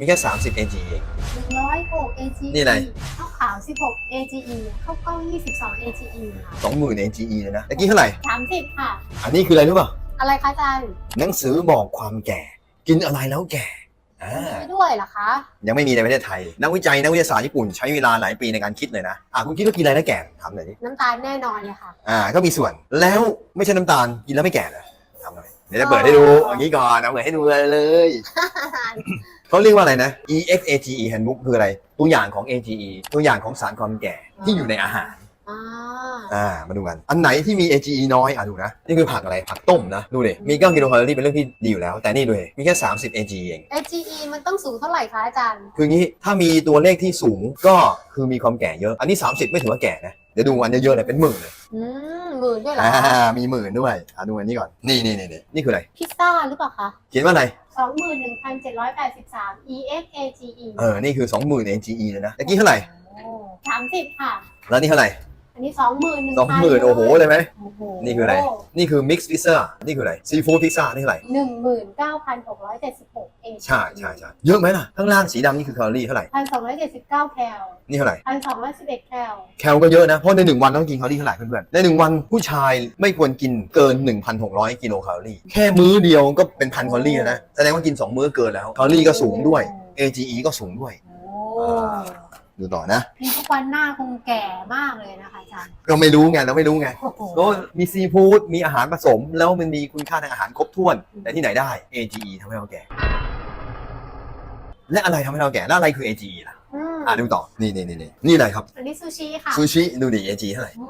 มีแค่ 30 AG เอง 106 AGE นี่อะไร ข้าวขาว 16 AGE ข้าวกล้อง22 AGE ค่ะ20,000 AGE เลยนะตะกี้เท่าไหร่ 30 ค่ะ อันนี้คืออะไรรู้ป่ะ อะไรคะอาจารย์หนังสือบอกความแก่ กินอะไรแล้วแก่อ่าไม่ด้วยเหรอคะ ยังไม่มีในประเทศไทย นักวิจัยนักวิทยาศาสตร์ญี่ปุ่นใช้เวลาหลายปีในการคิดเลยนะอะคุณคิดว่ากินอะไรแล้วแก่ถามหน่อยดิน้ำตาลแน่นอนเลยค่ะ อ่าก็มีส่วนแล้วไม่ใช่น้ำตาลกินแล้วไม่แก่เหรอถามหน่อยเดี๋ยวจะเปิดให้ดูอย่างนี้ก่อนเอาเปิดให้ดูเลย เขาเรียกว่าอะไรนะ EXAGE Handbook คืออะไร ตัวอย่างของ AGE ตัวอย่างของสารความแก่ที่อยู่ในอาหาร อ่าอ่ามาดูกัน อันไหนที่มี AGE น้อยอะดูนะ นี่คือผักอะไร ผักต้มนะ ดูดิมี9กิโลแคลอรี่เป็นเรื่องที่ดีอยู่แล้ว แต่นี่ดูดิมีแค่ 30 AGE เอง AGE มันต้องสูงเท่าไหร่คะอาจารย์ คืออย่างนี้ถ้ามีตัวเลขที่สูงก็คือมีความแก่เยอะ อันนี้ 30 ไม่ถือว่าแก่นะ เดี๋ยวดูอันเยอะๆเลยเป็นหมื่นเลยอืมหมื่นด้วยเหรออ่าคะมีหมื่นด้วยอ่าดูอันนี้ก่อนนี่นี่นี่นี่นี่คืออะไรพิซซ่าหรือเปล่าคะเขียนว่าอะไร 21,783 EXAGE เออ นี่คือ 20,000 AGE เลยนะตะกี้เท่าไหร่สามสิบค่ะ แล้วนี่เท่าไหร่ อันนี้สองหมื่นหนึ่งสองหมื่นโอ้โหเลยไหมโอ้โหนี่คืออะไร นี่คือ mix pizza นี่คืออะไร ซีฟู้ดพิซซ่า นี่คืออะไรหนึ่งหมื่นเก้าพันหกร้อยเจ็ดสิบหกเองใช่ใช่ใช่เยอะไหมล่ะ ข้างล่างสีดำนี่คือแคลอรี่เท่าไหร่พันสองร้อยเจ็ดสิบเก้าแคล นี่เท่าไหร่พันสองร้อยสิบเอ็ดแคล แคลก็เยอะนะ เพราะในหนึ่งวันต้องกินแคลอรี่เท่าไหร่เพื่อนๆ ในหนึ่งวันผู้ชายไม่ควรกินเกิน1,600กิโลแคลอรี่ แค่มื้อเดียวก็เป็นพันแคลอรี่แล้วนะ แสดงว่ากิน2มื้อเกินแล้ว แคลอรี่ก็สูงด้วย AGE ก็สูงด้วยโอ้ ดูต่อนะนี่ทุกวันหน้าคงแก่มากเลยนะคะอาจารย์ก็ไม่รู้ไงเราไม่รู้ไงโอ้โหก็มีซีฟู้ดมีอาหารผสม แล้วมันมีคุณค่าทางอาหารครบถ้วน แต่ที่ไหนได้ AGE ทำให้เราแก่ และอะไรทำให้เราแก่แล้วอะไรคือ AGE ล่ะอืมอะดูต่อนี่นี่นี่นี่นี่อะไรครับอันนี้ซูชิค่ะซูชิดูดิ AGE เท่าไหร่ โอ้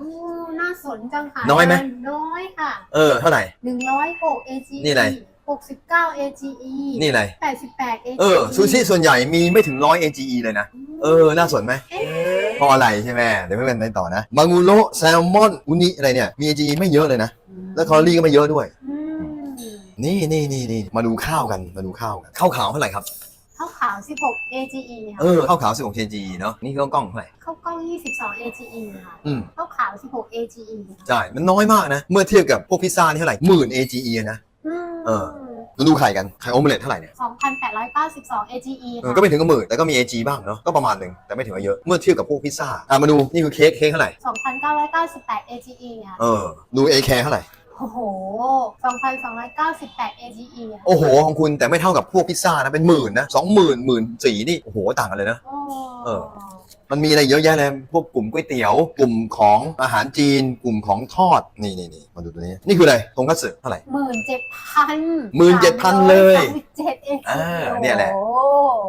น่าสนจังค่ะน้อยไหม น้อยค่ะเออเท่าไหร่ หนึ่งร้อยหก AGE นี่อะไร หกสิบเก้า AGE นี่อะไรแปดสิบแปด AGE เออซูชิส่วนใหญ่มีไม่ถึงร้อย AGE เลยนะ เออ น่าสนไหมเอ๊ะเพราะอะไรใช่ไหมเดี๋ยวไม่เป็นไรต่อนะมางูโรแซลมอนอุนิอะไรเนี่ย มี AGE ไม่เยอะเลยนะ แล้วแคลอรี่ก็ไม่เยอะด้วยอืมนี่นี่นี่นี่มาดูข้าวกันมาดูข้าวกันข้าวขาวเท่าไหร่ครับข้าวขาว 16 AGE ค่ะเออข้าวขาว 16 AGE เนาะนี่ข้าวกล้องเท่าไหร่ข้าวกล้อง 22 AGE ค่ะอืมข้าวขาว 16 AGE ค่ะใช่ มันน้อยมากนะ เมื่อเทียบกับพวกพิซซ่านี่เท่าไหร่หมื่น AGE นะม เออมาดูไข่กันไข่โอเมเล็ตเท่าไหร่เนี่ย2,892 AGE เออค่ะก็ไม่ถึงกับหมื่นแต่ก็มี AG บ้างเนาะก็ประมาณหนึ่งแต่ไม่ถึงกับเยอะเมื่อเทียบกับพวกพิซซ่าอะมาดูนี่คือเค้กเค้กเท่าไหร่2,998 AGE ค่ะเออดู AK เท่าไหร่โอ้โห2,298 AGE ค่ะโอ้โหของคุณแต่ไม่เท่ากับพวกพิซซ่านะเป็นหมื่นนะสองหมื่นหมื่นสี่นี่โอ้โหต่างกันเลยนะโอ้เออ มันมีอะไรเยอะแยะเลยพวกกลุ่มก๋วยเตี๋ยว กลุ่มของอาหารจีน กลุ่มของทอดนี่นี่นี่มาดูตัวนี้ นี่คืออะไรทงคัตสึเท่าไหร่หมื่นเจ็ดพัน17,000เลย เจ็ด AGE อ่าเนี่ยแหละ โอ้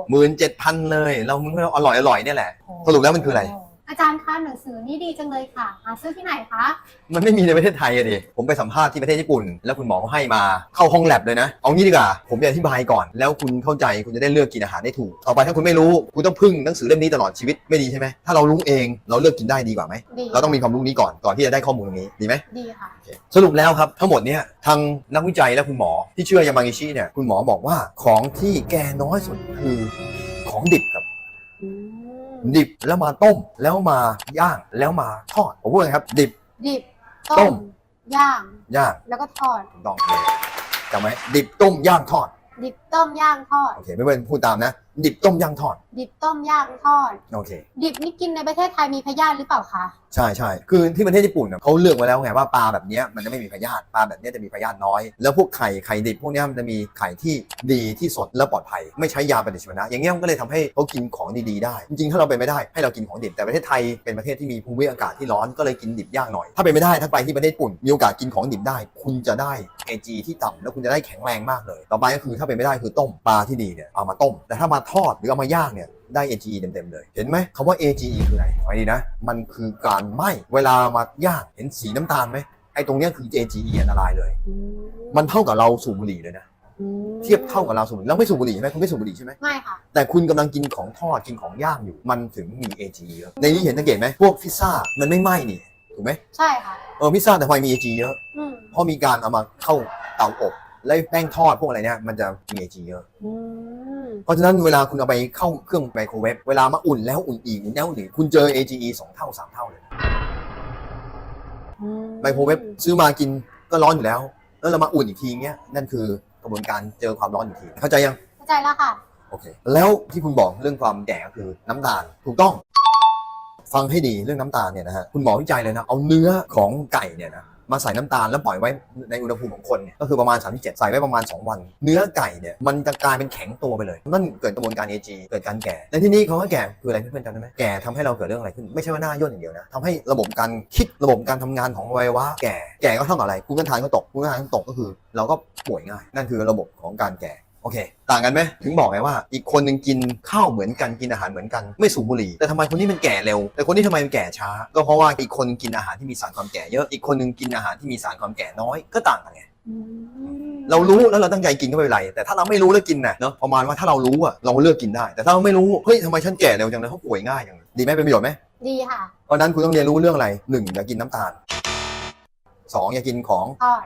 หมื่นเจ็ดพันเลย เรามันอร่อยอร่อยเนี่ยแหละ สรุปแล้วมันคืออะไร อาจารย์คะหนังสือนี่ดีจังเลยค่ะหาซื้อที่ไหนคะมันไม่มีในประเทศไทยอะดิ ผมไปสัมภาษณ์ที่ประเทศญี่ปุ่น แล้วคุณหมอเขาให้มา เข้าห้องแลบเลยนะ เอางี้ดีกว่า ผมจะอธิบายก่อน แล้วคุณเข้าใจ คุณจะได้เลือกกินอาหารได้ถูก ต่อไปถ้าคุณไม่รู้ คุณต้องพึ่งหนังสือเล่มนี้ตลอดชีวิต ไม่ดีใช่ไหม ถ้าเรารู้เอง เราเลือกกินได้ดีกว่าไหม ดีเราต้องมีความรู้นี้ก่อน ก่อนที่จะได้ข้อมูลตรงนี้ ดีไหม ดีค่ะ สรุปแล้วครับ ทั้งหมดเนี่ยทางนักวิจัยและคุณหมอที่เชื่อยามางิชิเนี่ยคุณหมอบอกว่าของที่แก่น้อยสุดคือของดิบครับ อืม ดิบแล้วมาต้มแล้วมาย่างแล้วมาทอดผมพูดเลยครับ ดิบ ดิบ ต้ต้ม ม ย่าง ย่างแล้วก็ทอดถูกต้องเลยจำไหมดิบต้มย่างทอดดิบต้มย่างทอด โอเคไม่เป็นพูดตามนะ ดิบต้มย่างทอด ดิบต้มย่างทอด โอเค ดิบนี่กินในประเทศไทยมีพยาธิหรือเปล่าคะใช่ใช่คือที่ประเทศญี่ปุ่นเนี่ยเขาเลือกไว้แล้วไงว่าปลาแบบเนี้ยมันจะไม่มีพยาธิปลาแบบเนี้ยจะมีพยาธิน้อย แล้วพวกไข่ไข่ดิบพวกเนี้ยมันจะมีไข่ที่ดีที่สดและปลอดภัย ไม่ใช้ยาปฏิชีวนะ อย่างเงี้ยมันก็เลยทำให้เขากินของดีๆได้ จริงๆ ถ้าเราเป็นไม่ได้ให้เรากินของดิบแต่ประเทศไทยเป็นประเทศที่มีภูมิอากาศที่ร้อนก็เลยกินดิบยากหน่อย ถ้าเป็นไม่ได้ถ้าไปที่ประเทศญี่ปุ่นมีโอกาสกินของดิบได้ คุณจะได้ AG ที่ต่ำแล้วคุณจะได้แข็งแรงมากเลย ต่อไปก็คือถ้าเป็นไม่ได้คือต้มปลาที่ดีเนี่ยเอามาต้มแต่ถ้ามาทอดหรือเอามาย่างเนี่ยได้ AGE เต็มๆเลย เห็นไหมคำว่า AGE คืออะไรฟังดีนะ มันคือการไหม้เวลามาย่างเห็นสีน้ำตาลไหมไอ้ตรงเนี้ยคือ AGE อันตรายเลย มันเท่ากับเราสูบบุหรี่เลยนะ เทียบเท่ากับเราสูบบุหรี่เราไม่สูบบุหรี่ใช่ไหมคุณไม่สูบบุหรี่ใช่ไหมไม่ค่ะ แต่คุณกำลังกินของทอดกินของย่างอยู่ มันถึงมี AGE เยอะในนี้เห็นสังเกตไหมพวกพิซซ่ามันไม่ไหม้นี่ถูกไหมใช่ค่ะ เออพิซซ่าแต่ทำไมมี AGE เยอะอืม เพราะมีการเอามาเข้าเตาอบ และแป้งทอดพวกอะไรเนี่ยมันจะมี AGE เยอะ อืมเพราะฉะนั้นเวลาคุณเอาไปเข้าเครื่องไมโครเวฟเวลามาอุ่นแล้วอุ่นอีกอุ่นแล้วอุ่นอีกคุณเจอ AGE 2เท่า3เท่าเลยอืมไมโครเวฟซื้อมากินก็ร้อนอยู่แล้ว แล้วเรามาอุ่นอีกทีเงี้ยนั่นคือกระบวนการเจอความร้อนอีกทีเข้าใจยัง เข้าใจแล้วค่ะ โอเค แล้วที่คุณบอกเรื่องความแก่ก็คือน้ำตาลถูกต้อง ฟังให้ดีเรื่องน้ำตาลเนี่ยนะฮะคุณหมอวิจัยเลยนะ เอาเนื้อของไก่เนี่ยนะ มาใส่น้ำตาลแล้วปล่อยไว้ในอุณหภูมิของคนเนี่ยก็คือประมาณ 37 ใส่ไว้ประมาณ 2 วัน เนื้อไก่เนี่ยมันจะกลายเป็นแข็งตัวไปเลยนั่นเกิดกระบวนการ AG เกิดการแก่และที่นี่เขาว่าแก่คืออะไรเพื่อนๆจำได้ไหมแก่ทำให้เราเกิดเรื่องอะไรขึ้นไม่ใช่ว่าหน้าย่นอย่างเดียวนะทำให้ระบบการคิดระบบการทำงานของอวัยวะแก่แก่ก็เท่ากับอะไรภูมิต้านทานก็ตกภูมิต้านทานตกก็คือ เราก็ป่วยง่าย นั่นคือระบบของการแก่ อเค ต่างกันไหมถึงบอกไงว่า อีกคนหนึ่งกินข้าวเหมือนกันกินอาหารเหมือนกันไม่สูบบุหรี่แต่ทำไมคนนี้มันแก่เร็ว แต่คนนี้ทำไมมันแก่ช้า ก็เพราะว่าอีกคนกินอาหารที่มีสารความแก่เยอะอีกคนหนึงกินอาหารที่มีสารความแก่น้อยก็ต่างกันไงอืมเรารู้แล้วเราตั้งใจกินก็ไม่เป็นไร แต่ถ้าเราไม่รู้แล้วกินน่ะเนาะประมาณว่าถ้าเรารู้อะเราเลือกกินได้ แต่ถ้าเราไม่รู้เฮ้ยทำไมฉันแก่เร็วจังเลยเขาป่วยง่ายจังเลยดีไหมเป็นประโยชน์ไหมดีค่ะเพราะฉะนั้นคุณต้องเรียนรู้เรื่องอะไรหนึ่งอย่ากินน้ำตาลสองอย่ากินของทอด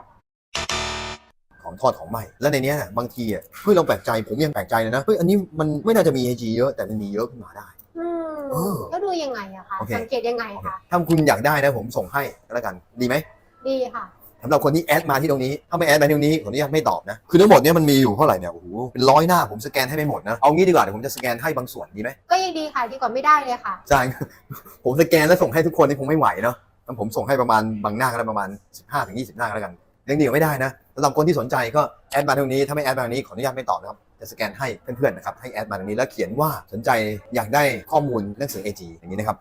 ของทอดของไหม้และในเนี้ยน่ะบางทีอะเฮ้ยเราแปลกใจผมยังแปลกใจเลยนะเฮ้ยอันนี้มันไม่น่าจะมี AG เยอะแต่มันมีเยอะขึ้นมาได้ อืมเออแล้วดูยังไงอะคะโอเค สังเกตยังไงคะถ้าคุณอยากได้นะผมส่งให้แล้วกันดีไหมดีค่ะ สำหรับคนที่แอดมาที่ตรงนี้ถ้าไม่แอดมาที่ตรงนี้ผมอนุญาตไม่ตอบนะคือทั้งหมดเนี่ยมันมีอยู่เท่าไหร่เนี่ยโอ้โหเป็นร้อยหน้าผมสแกนให้ไม่หมดนะเอางี้ดีกว่าเดี๋ยวผมจะสแกนให้บางส่วนดีไหม ก็ยังดีค่ะดีกว่าไม่ได้เลยค่ะ ใช่ ผมสแกนแล้วส่งให้ทุกคนนี่คงไม่ไหวเนาะงั้นผมส่งให้ประมาณบางหน้าก็ได้ประมาณ 15ถึง20 หน้าก็แล้วกันยังดีกว่าไม่ได้นะ สำหรับคนที่สนใจก็แอดมาตรงนี้ ถ้าไม่แอดมาตรงนี้ขออนุญาตไม่ตอบนะครับ จะสแกนให้เพื่อนๆนะครับ ให้แอดมาตรงนี้แล้วเขียนว่าสนใจอยากได้ข้อมูลหนังสือ AG อย่างนี้นะครับ